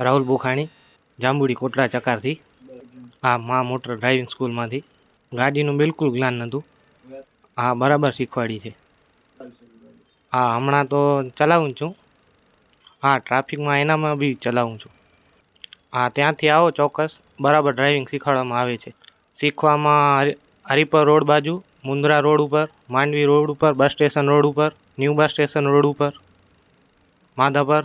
રાહુલ બુખાણી, જાંબુડી કોટડા ચકારથી. હા, મા motor driving સ્કૂલમાંથી ગાડીનું બિલકુલ જ્ઞાન નહોતું. હા, બરાબર શીખવાડી છે. હા, હમણાં તો ચલાવું છું. હા, ટ્રાફિકમાં એનામાં બી ચલાવું છું. હા, ત્યાંથી આવો ચોક્કસ. બરાબર ડ્રાઇવિંગ શીખવાડવામાં આવે છે. શીખવામાં હરિપર રોડ બાજુ, મુન્દ્રા રોડ ઉપર, માંડવી રોડ ઉપર, બસ સ્ટેશન રોડ ઉપર, ન્યૂ બસ સ્ટેશન રોડ ઉપર, માધાપર